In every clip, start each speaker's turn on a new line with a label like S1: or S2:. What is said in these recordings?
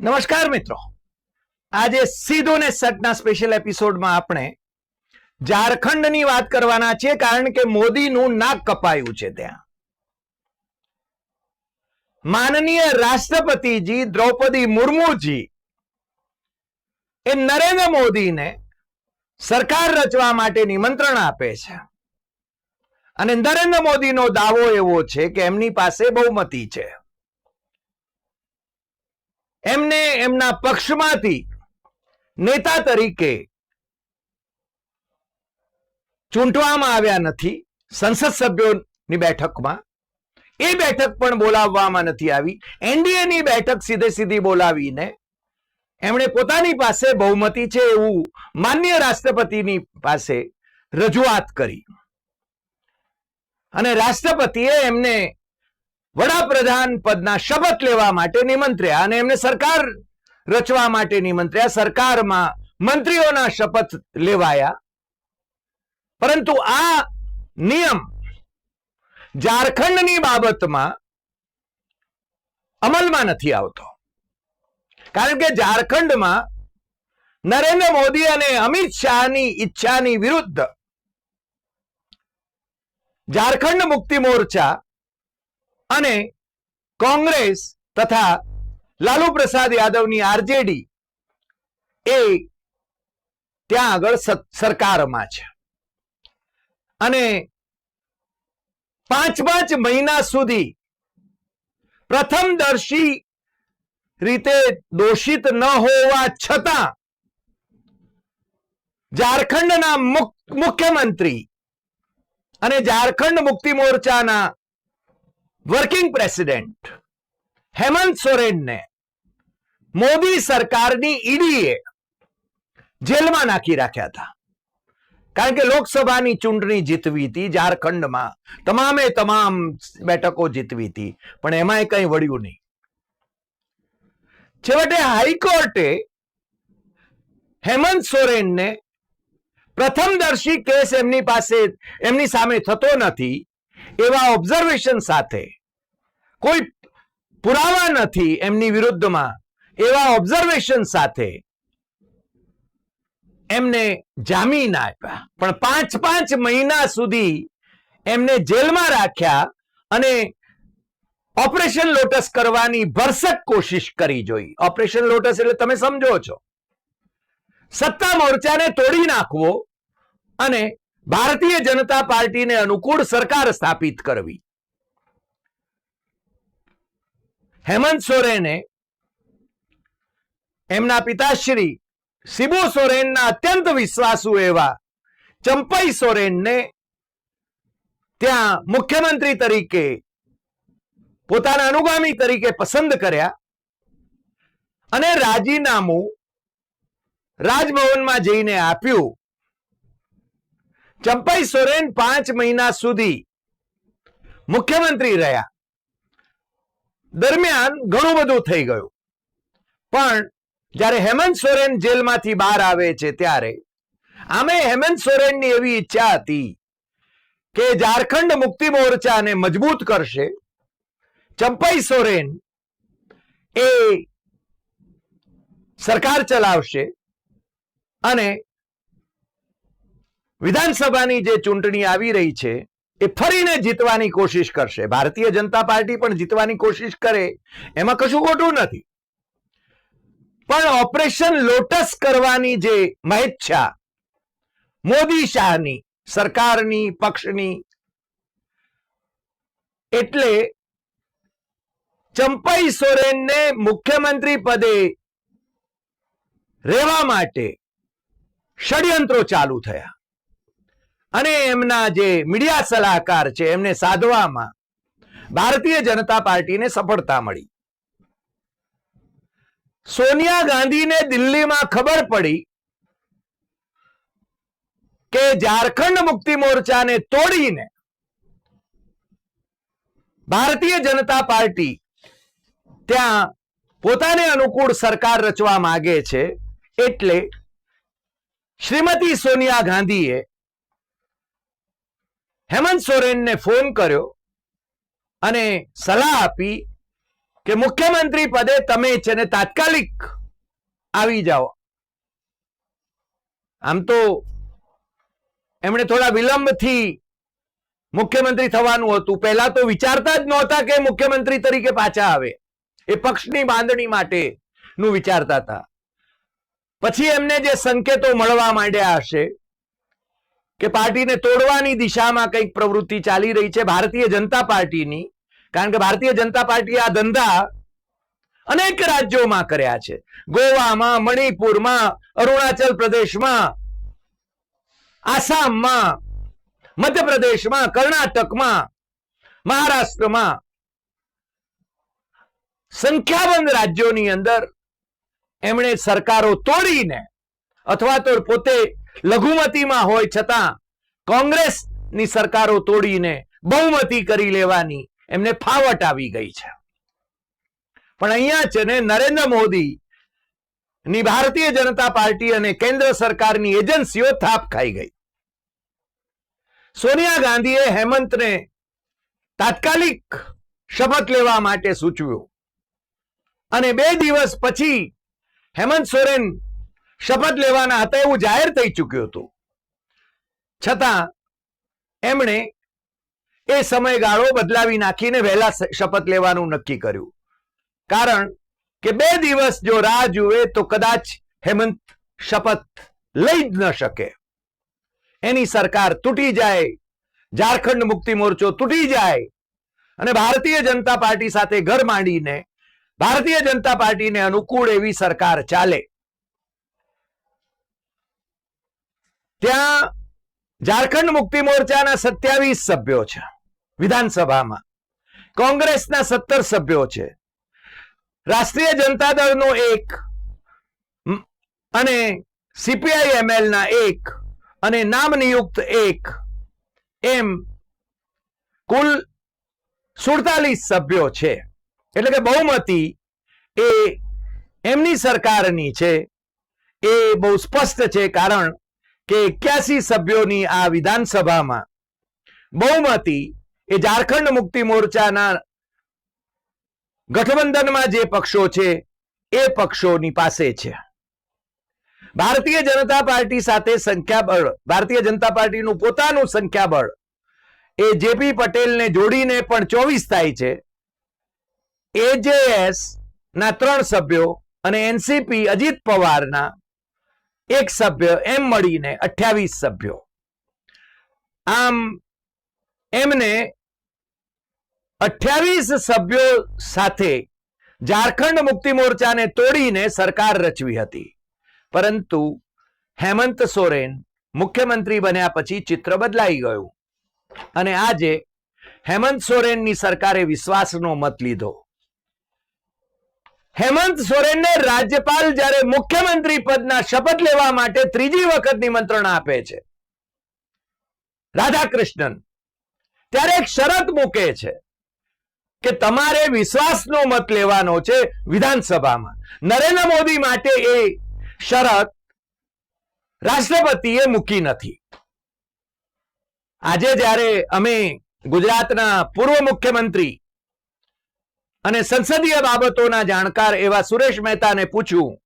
S1: નમસ્કાર મિત્રો. આજે સીધો ને સટના સ્પેશિયલ એપિસોડમાં આપણે ઝારખંડની વાત કરવાના છે કારણ કે મોદીનું નાક કપાયું છે ત્યાં. માનનીય રાષ્ટ્રપતિજી દ્રૌપદી મુર્મુજી એ નરેન્દ્ર મોદીને સરકાર રચવા માટે નિમંત્રણ આપે છે. અને નરેન્દ્ર મોદીનો દાવો એવો છે કે એમની પાસે બહુમતી છે. એમને એમના પક્ષમાંથી નેતા તરીકે ચૂંટવામાં આવ્યા નથી, સંસદ સભ્યોની બેઠકમાં. એ બેઠક પણ બોલાવવામાં નથી આવી. એનડીએની બેઠક સીધે સીધી બોલાવીને એમણે પોતાની પાસે બહુમતી છે એવું માન્ય રાષ્ટ્રપતિની પાસે રજૂઆત કરી. અને રાષ્ટ્રપતિએ એમને વડાપ્રધાન પદના શપથ લેવા માટે નિમંત્ર્યા અને એમને સરકાર રચવા માટે નિમંત્ર્યા. સરકારમાં મંત્રીઓના શપથ લેવાયા. પરંતુ આ નિયમ ઝારખંડની બાબતમાં અમલમાં નથી આવતો. કારણ કે ઝારખંડમાં નરેન્દ્ર મોદી અને અમિત શાહની ઈચ્છાની વિરુદ્ધ ઝારખંડ મુક્તિ મોરચા અને કોંગ્રેસ તથા લાલુ પ્રસાદ યાદવની આરજેડી એ ત્યાં આગળ સરકારમાં છે. અને પાંચ પાંચ મહિના સુધી પ્રથમદર્શી રીતે દોષિત ન હોવા છતાં ઝારખંડના મુખ્યમંત્રી અને ઝારખંડ મુક્તિ મોરચાના વર્કિંગ પ્રેસિડેન્ટ હેમંત સોરેનને મોદી સરકારની ઈડીએ જેલમાં નાખી રાખ્યા હતા. કારણ કે લોકસભાની ચૂંટણી જીતવી હતી, ઝારખંડમાં તમામે તમામ બેઠકો જીતવી હતી, પણ એમાંય કંઈ વળ્યું નહીં. છેવટે હાઈકોર્ટે હેમંત સોરેનને પ્રથમદર્શી કેસ એમની પાસે, એમની સામે થતો નથી, એવા ઓબ્ઝર્વેશન સાથે કોઈ પુરાવા નથી એમની વિરુદ્ધમાં. એવા ઓબ્ઝર્વેશન સાથે એમને જામીન આપ્યા. પણ પાંચ પાંચ મહિના સુધી એમને જેલમાં રાખ્યા અને ઓપરેશન લોટસ કરવાની ભરસક કોશિશ કરી જોઈ. ઓપરેશન લોટસ એટલે તમે સમજો છો. સત્તા મોરચાને તોડી નાખવો અને ભારતીય જનતા પાર્ટીને અનુકૂળ સરકાર સ્થાપિત કરવી. હેમંત સોરેને એમના પિતાશ્રી શિબુ સોરેનના અત્યંત વિશ્વાસુ એવા ચંપઈ સોરેનને ત્યાં મુખ્યમંત્રી તરીકે પોતાના અનુગામી તરીકે પસંદ કર્યા અને રાજીનામું રાજભવનમાં જઈને આપ્યું. ચંપઈ સોરેન પાંચ મહિના સુધી મુખ્યમંત્રી રહ્યા. દરમિયાન ઘણું બધું થઈ ગયું. પણ જ્યારે હેમંત સોરેન જેલમાંથી બહાર આવે છે ત્યારે આમે હેમંત સોરેનની એવી ઈચ્છા હતી કે ઝારખંડ મુક્તિ મોરચાને મજબૂત કરશે. ચંપાઈ સોરેન એ સરકાર ચલાવશે અને વિધાનસભાની જે ચૂંટણી આવી રહી છે એ ફરીને જીતવાની કોશિશ કરશે. ભારતીય જનતા પાર્ટી પણ જીતવાની કોશિશ કરે. એમાં કશું ખોટું નથી. પણ ઓપરેશન લોટસ કરવાની જે મહેચ્છા મોદી શાહની, સરકારની, પક્ષની, એટલે ચંપાઈ સોરેનને મુખ્યમંત્રી પદે રહેવા માટે ષડયંત્રો ચાલુ થયા. અને એમના જે મીડિયા સલાહકાર છે, એમને સાધવામાં ભારતીય જનતા પાર્ટીને સફળતા મળી. સોનિયા ગાંધીને દિલ્હીમાં ખબર પડી કે ઝારખંડ મુક્તિ મોરચાને તોડીને ભારતીય જનતા પાર્ટી ત્યાં પોતાને અનુકૂળ સરકાર રચવા માગે છે, એટલે શ્રીમતી સોનિયા ગાંધીએ હેમંત સોરેનને ફોન કર્યો અને સલાહ આપી કે મુખ્યમંત્રી પદે તમે છે ને તાત્કાલિક આવી જાઓ. આમ તો એમણે થોડા વિલંબથી મુખ્યમંત્રી થવાનું હતું. પહેલા તો વિચારતા જ નહોતા કે મુખ્યમંત્રી તરીકે પાછા આવે. એ પક્ષની બાંધણી માટે નું વિચારતા હતા. પછી એમને જે સંકેતો મળવા માંડ્યા હશે કે પાર્ટીને તોડવાની દિશામાં કંઈક પ્રવૃત્તિ ચાલી રહી છે ભારતીય જનતા પાર્ટીની. કારણ કે ભારતીય જનતા પાર્ટીએ આ ધંધા અનેક રાજ્યોમાં કર્યા છે. ગોવામાં, મણિપુરમાં, અરુણાચલ પ્રદેશમાં, આસામમાં, મધ્યપ્રદેશમાં, કર્ણાટકમાં, મહારાષ્ટ્રમાં. સંખ્યાબંધ રાજ્યોની અંદર એમણે સરકારો તોડીને અથવા તો પોતે લઘુમતીમાં હોય છતાં કોંગ્રેસની સરકારો તોડીને બહુમતી કરી લેવાની એમને ફાવટ આવી ગઈ છે. પણ અહીંયા છે ને નરેન્દ્ર મોદી ની ભારતીય જનતા પાર્ટી અને કેન્દ્ર સરકારની એજન્સીઓ થાપ ખાઈ ગઈ. સોનિયા ગાંધીએ હેમંતને તાત્કાલિક શપથ લેવા માટે સૂચવ્યું. અને બે દિવસ પછી હેમંત સોરેન શપથ લેવાના હતા એવું જાહેર થઈ ચૂક્યું હતું. છતાં, એમણે એ સમયગાળો બદલાવી નાખીને વહેલા શપથ લેવાનું નક્કી કર્યું. કારણ કે બે દિવસ જો રાહ જુએ તો કદાચ હેમંત શપથ લઈ જ ન શકે. એની સરકાર તૂટી જાય, ઝારખંડ મુક્તિ મોરચો તૂટી જાય, અને ભારતીય જનતા પાર્ટી સાથે ઘર માંડીને, ભારતીય જનતા પાર્ટીને અનુકૂળ એવી સરકાર ચાલે. ત્યાં ઝારખંડ મુક્તિ મોરચાના સત્યાવીસ સભ્યો છે, વિધાનસભામાં. કોંગ્રેસના સત્તર સભ્યો છે. રાષ્ટ્રીય જનતા દળનો એક અને સીપીઆઈ એમએલના એક, અને નામ નિયુક્ત એક, એમ કુલ સુડતાલીસ સભ્યો છે. એટલે કે બહુમતી એ એમની સરકારની છે. એ બહુ સ્પષ્ટ છે, કારણ કે એક્યાસી સભ્યોની આ વિધાનસભામાં બહુમતી એ ઝારખંડ મુક્તિ મોરચાના ગઠબંધનમાં જે પક્ષો છે, એ પક્ષોની પાસે છે. ભારતીય જનતા પાર્ટી સાથે સંખ્યાબળ, ભારતીય જનતા પાર્ટીનું પોતાનું સંખ્યાબળ એ જેપી પટેલને જોડીને પણ ચોવીસ થાય છે. એજેએસ ના ત્રણ સભ્યો અને એનસીપી અજીત પવારના એક સભ્ય, એમ મળીને અઠ્યાવીસ સભ્યો. આમ, એમને અઠ્યાવીસ સભ્યો સાથે ઝારખંડ મુક્તિ મોરચાને તોડીને સરકાર રચવી હતી. પરંતુ હેમંત સોરેન મુખ્યમંત્રી બન્યા પછી ચિત્ર બદલાઈ ગયું. અને આજે હેમંત સોરેનની સરકારે વિશ્વાસનો મત લીધો. હેમંત સોરેનને રાજ્યપાલ જ્યારે મુખ્યમંત્રી પદના શપથ લેવા માટે ત્રીજી વખત નિમંત્રણ આપે છે. રાધાકૃષ્ણન, ત્યારે એક શરત મૂકે છે કે તમારે વિશ્વાસનો મત લેવાનો છે વિધાનસભામાં. નરેન્દ્ર મોદી માટે એ શરત રાષ્ટ્રપતિએ મૂકી નથી. આજે જ્યારે અમે ગુજરાતના પૂર્વ મુખ્યમંત્રી અને સંસદીય બાબતોના જાણકાર એવા સુરેશ મહેતાને પૂછ્યું.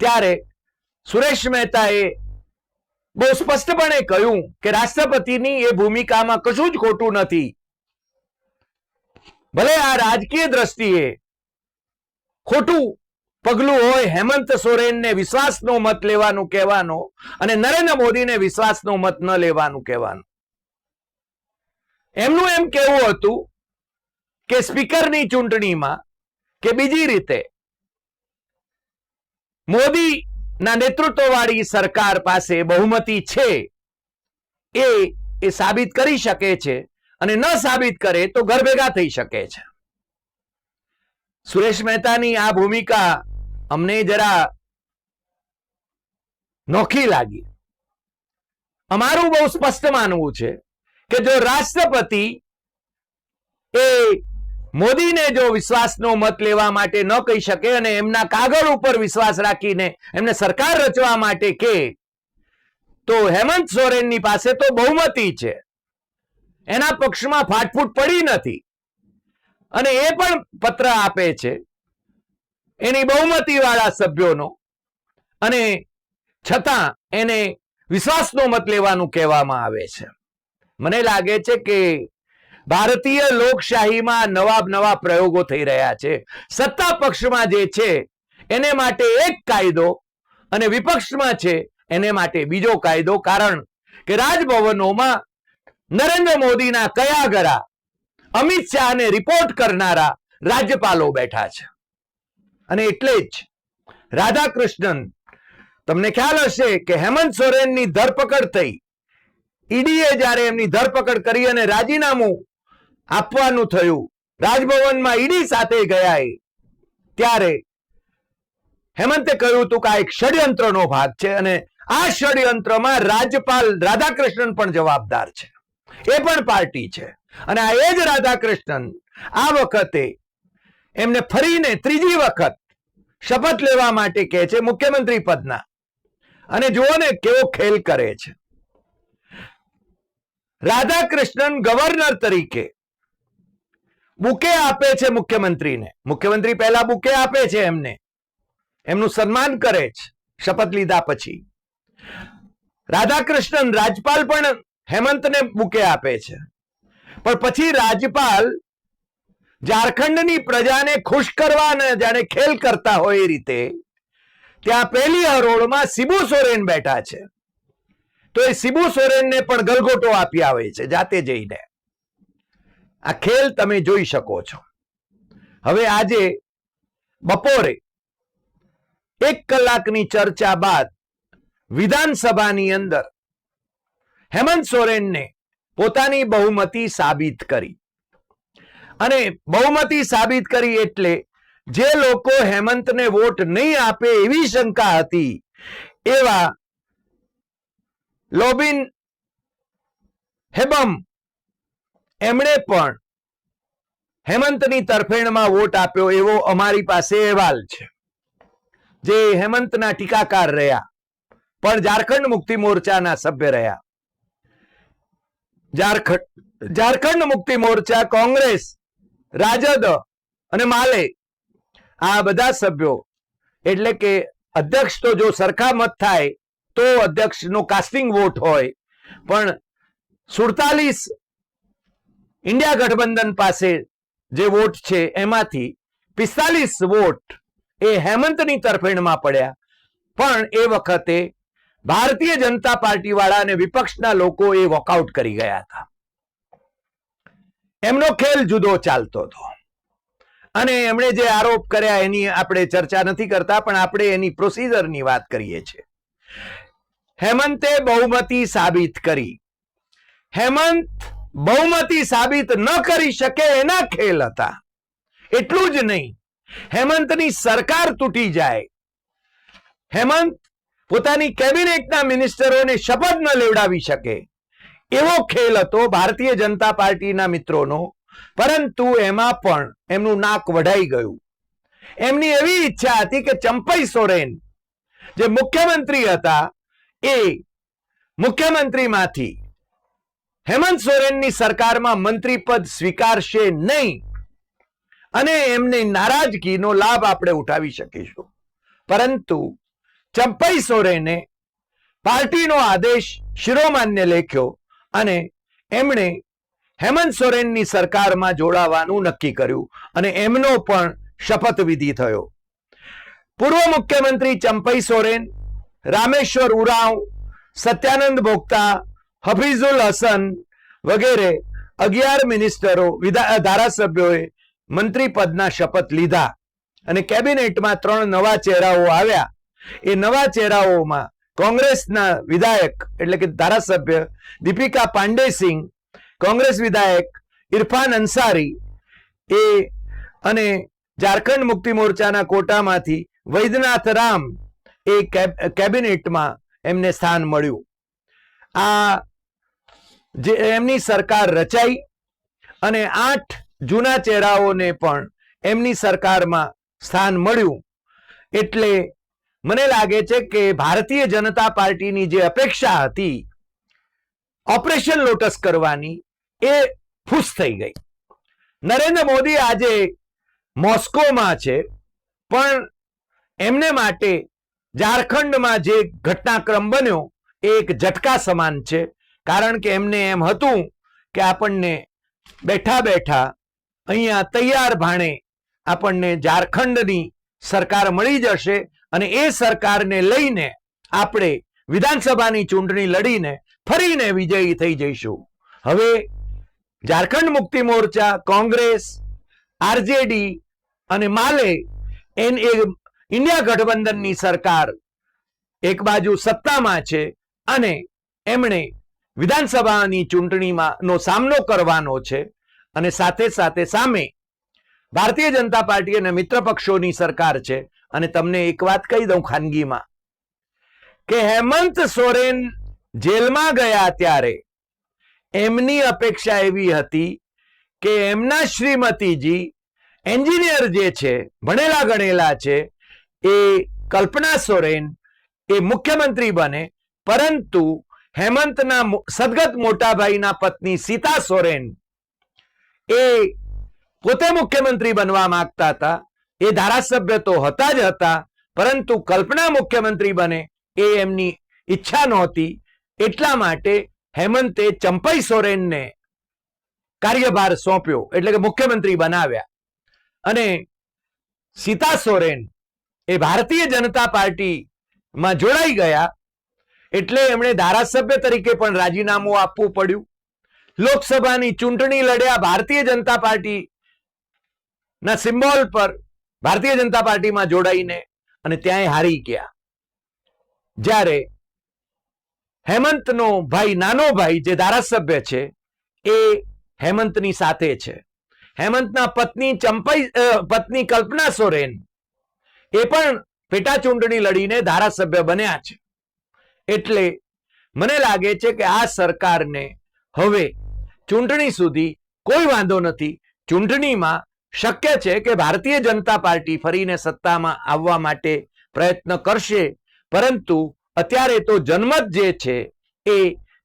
S1: ત્યારે સુરેશ મહેતાએ બહુ સ્પષ્ટપણે કહ્યું કે રાષ્ટ્રપતિની એ ભૂમિકામાં કશું જ ખોટું નથી. ભલે આ રાજકીય દ્રષ્ટિએ ખોટું પગલું હોય હેમંત સોરેનને વિશ્વાસનો મત લેવાનું કહેવાનો અને નરેન્દ્ર મોદીને વિશ્વાસનો મત ન લેવાનું કહેવાનું. એમનું એમ કેવું હતું કે સ્પીકરની ચૂંટણીમાં કે બીજી રીતે મોદી નેતૃત્વવાળી સરકાર પાસે બહુમતી છે એ એ સાબિત કરી શકે છે અને ન સાબિત કરે તો ઘર ભેગા થઈ શકે છે. સુરેશ મહેતાની આ ભૂમિકા અમને જરા નોખી લાગી. અમારું બહુ સ્પષ્ટ માનવું છે કે જો રાષ્ટ્રપતિ એ મોદીને જો વિશ્વાસનો મત લેવા માટે ન કહી શકે અને એમના કાગળ ઉપર વિશ્વાસ રાખીને એમને સરકાર રચવા માટે કે, તો હેમંત સોરેનની પાસે તો બહુમતી છે. એના પક્ષમાં ફાટફૂટ પડી નથી. અને એ પણ પત્ર આપે છે. એની બહુમતી વાળા સભ્યોનો. અને છતાં એને વિશ્વાસનો મત લેવાનું કહેવામાં આવે છે. મને લાગે છે કે ભારતીય લોકશાહીમાં નવા નવા પ્રયોગો થઈ રહ્યા છે. સત્તા પક્ષમાં જે છે, એને માટે એક કાયદો અને વિપક્ષમાં છે, એને માટે બીજો કાયદો. કારણ કે રાજભવનોમાં નરેન્દ્ર મોદીના કયા ગરા અમિત શાહને રિપોર્ટ કરનારા રાજ્યપાલો બેઠા છે. અને એટલે જ રાધાકૃષ્ણન, તમને ખ્યાલ હશે કે હેમંત સોરેનની ધરપકડ થઈ. ઈડીએ જ્યારે એમની ધરપકડ કરી અને રાજીનામું આપવાનું થયું. રાજભવનમાં ઈડી સાથે ગયા ત્યારે હેમંતે કહ્યું હતું કે આ એક ષડયંત્રનો ભાગ છે અને આ ષડયંત્રમાં રાજ્યપાલ રાધાકૃષ્ણન પણ જવાબદાર છે. એ પણ પાર્ટી છે. અને આ એ જ રાધાકૃષ્ણન આ વખતે એમને ફરીને ત્રીજી વખત શપથ લેવા માટે કહે છે મુખ્યમંત્રી પદના. અને જુઓ ને કેવો ખેલ કરે છે. રાધાકૃષ્ણન ગવર્નર તરીકે બુકે આપે છે મુખ્યમંત્રીને. મુખ્યમંત્રી પહેલા બુકે આપે છે એમને. એમનું સન્માન કરે છે, શપથ લીધા પછી. રાધાકૃષ્ણન રાજપાલ પણ હેમંતને બુકે આપે છે. પણ પછી રાજપાલ ઝારખંડની પ્રજાને ખુશ કરવાને જાણે ખેલ કરતા હોય એ રીતે, ત્યાં પહેલી હરોળમાં સિબુ સોરેન બેઠા છે. તો એ સિબુ સોરેનને પણ ગલગોટો આપી આવે છે, જાતે જઈને. આ ખેલ તમે જોઈ શકો છો. હવે આજે બપોરે એક કલાકની ચર્ચા બાદ વિધાનસભાની અંદર હેમંત સોરેનને પોતાની બહુમતી સાબિત કરી. અને બહુમતી સાબિત કરી એટલે જે લોકો હેમંતને વોટ નહીં આપે એવી શંકા હતી, એવા લોબિન હેબમ એમણે પણ હેમંતની તરફેણમાં વોટ આપ્યો એવો અમારી પાસે અહેવાલ છે. જે હેમંતના ટીકાકાર રહ્યા, પણ ઝારખંડ મુક્તિ મોરચાના સભ્ય રહ્યા. ઝારખંડ ઝારખંડ મુક્તિ મોરચા કોંગ્રેસ, રાજદ અને માલે આ બધા સભ્યો, એટલે કે અધ્યક્ષ તો જો સરખા મત થાય, તો અધ્યક્ષનો કાસ્ટિંગ વોટ હોય, પણ સુડતાલીસ ઇન્ડિયા ગઠબંધન પાસે જે વોટ છે, એમાંથી પિસ્તાલીસ વોટ એ હેમંતની તરફેણમાં પડ્યા. પણ એ વખતે ભારતીય જનતા પાર્ટી વાળા અને વિપક્ષના લોકો એ વોકઆઉટ કરી ગયા હતા. એમનો ખેલ જુદો ચાલતો હતો. અને એમણે જે આરોપ કર્યા એની આપણે ચર્ચા નથી કરતા, પણ આપણે એની પ્રોસિજરની વાત કરીએ છીએ. હેમંતે બહુમતી સાબિત કરી. હેમંત બહુમતી સાબિત ન કરી શકે એના ખેલ હતા. એટલું જ નહીં. હેમંતની સરકાર તૂટી જાય. હેમંત પોતાની કેબિનેટના મિનિસ્ટરોને શપથ ન લેવડાવી શકે. એવો ખેલ હતો ભારતીય જનતા પાર્ટીના મિત્રોનો. પરંતુ એમાં પણ એમનું નાક વઢાઈ ગયું. એમની એવી ઈચ્છા હતી કે ચંપઈ સોરેન, જે મુખ્યમંત્રી હતા, એ મુખ્યમંત્રીમાંથી હેમંત સોરેનની સરકારમાં મંત્રી પદ સ્વીકારશે નહીં. અને એમની નારાજગીનો લાભ આપણે ઉઠાવી શકીશું. પરંતુ ચંપઈ સોરેને પાર્ટીનો આદેશ શિરોમાન્ય લેખ્યો અને એમણે હેમંત સોરેનની સરકારમાં જોડાવાનું નક્કી કર્યું અને એમનો પણ શપથવિધિ થયો. પૂર્વ મુખ્યમંત્રી ચંપઈ સોરેન, રામેશ્વર ઉરાવ, સત્યાનંદ ભોગતા હફીઝુલ હસન વગેરે અગિયાર મિનિસ્ટરો ધારાસભ્યોએ મંત્રી પદના શપથ લીધા અને કેબિનેટમાં ત્રણ નવા ચહેરાઓ આવ્યા. એ નવા ચહેરાઓમાં કોંગ્રેસના વિધાયક એટલે કે ધારાસભ્ય દીપિકા પાંડેસિંહ કોંગ્રેસ વિધાયક ઇરફાન અંસારી, એ અને ઝારખંડ મુક્તિ મોરચાના કોટામાંથી વૈદ્યનાથ રામ એ કેબિનેટમાં એમને સ્થાન મળ્યું. આ જે એમની સરકાર રચાઈ અને આઠ જૂના ચહેરાઓને પણ એમની સરકારમાં સ્થાન મળ્યું. એટલે મને લાગે છે કે ભારતીય જનતા પાર્ટીની જે અપેક્ષા હતી, ઓપરેશન લોટસ કરવાની, એ ફૂસ થઈ ગઈ. નરેન્દ્ર મોદી આજે મોસ્કોમાં છે, પણ એમને માટે ઝારખંડમાં જે ઘટનાક્રમ બન્યો, એ એક ઝટકા સમાન છે. કારણ કે એમને એમ હતું કે આપણને બેઠા બેઠા અહીંયા તૈયાર ભાણે આપણને ઝારખંડની સરકાર મળી જશે અને એ સરકારને લઈને આપણે વિધાનસભાની ચૂંટણી લડીને ફરીને વિજયી થઈ જઈશું. હવે ઝારખંડ મુક્તિ મોરચા, કોંગ્રેસ, આરજેડી અને માલે એન એ ઇન્ડિયા ગઠબંધનની સરકાર એક બાજુ સત્તામાં છે અને એમણે વિધાનસભાની ચૂંટણીમાં નો સામનો કરવાનો છે અને સાથે સાથે સામે ભારતીય જનતા પાર્ટી અને મિત્ર પક્ષોની સરકાર છે. અને તમને એક વાત કહી દઉં ખાનગીમાં કે હેમંત સોરેન જેલમાં ગયા ત્યારે એમની અપેક્ષા એવી હતી કે એમના શ્રીમતીજી એન્જિનિયર જે છે, ભણેલા ગણેલા છે, એ કલ્પના સોરેન એ મુખ્યમંત્રી બને. પરંતુ હેમંતના સદગત મોટાભાઈના પત્ની સીતા સોરેન એ પોતે મુખ્યમંત્રી બનવા માંગતા હતા. એ ધારાસભ્ય તો હતા જ હતા, પરંતુ કલ્પના મુખ્યમંત્રી બને એ એમની ઈચ્છા નહોતી. એટલા માટે હેમંતે ચંપઈ સોરેનને કાર્યભાર સોંપ્યો, એટલે કે મુખ્યમંત્રી બનાવ્યા. અને સીતા સોરેન એ ભારતીય જનતા પાર્ટીમાં જોડાઈ ગયા. એટલે એમણે ધારાસભ્ય તરીકે પણ રાજીનામું આપવું પડ્યું. લોકસભાની ચૂંટણી લડ્યા ભારતીય જનતા પાર્ટી ના સિમ્બોલ પર ભારતીય જનતા પાર્ટીમાં જોડાઈને અને ત્યાંય હારી ગયા. જ્યારે હેમંતનો ભાઈ, નાનો ભાઈ જે ધારાસભ્ય છે, એ હેમંતની સાથે છે. હેમંતના પત્ની ચંપાઈ પત્ની કલ્પના સોરેન એ પણ પેટા ચૂંટણી લડીને ધારાસભ્ય બન્યા છે. એટલે મને લાગે છે કે આ સરકારને હવે ચૂંટણી સુધી કોઈ વાંધો નથી. ચૂંટણીમાં શક્ય છે કે ભારતીય જનતા પાર્ટી ફરીને સત્તામાં આવવા માટે પ્રયત્ન કરશે. પરંતુ અત્યારે તો જનમત જે છે એ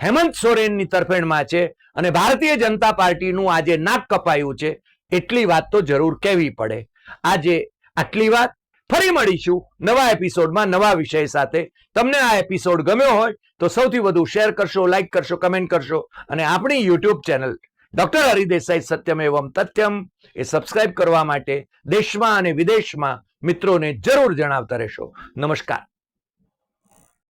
S1: હેમંત સોરેનની તરફેણમાં છે અને ભારતીય જનતા પાર્ટીનું આજે નાક કપાયું છે. એટલી વાત તો જરૂર કહેવી પડે. આજે આટલી વાત. ફરી મળીશું નવા એપિસોડમાં નવા વિષય સાથે. તમને આ એપિસોડ ગમ્યો હોય તો સૌથી વધુ શેર કરશો, લાઈક કરશો, કમેન્ટ કરશો અને આપણી યુટ્યુબ ચેનલ ડોક્ટર હરિદેસાઈ સત્યમ એવમ તથ્યમ એ સબસ્ક્રાઇબ કરવા માટે દેશમાં અને વિદેશમાં મિત્રોને જરૂર જણાવતા રહેશો. નમસ્કાર.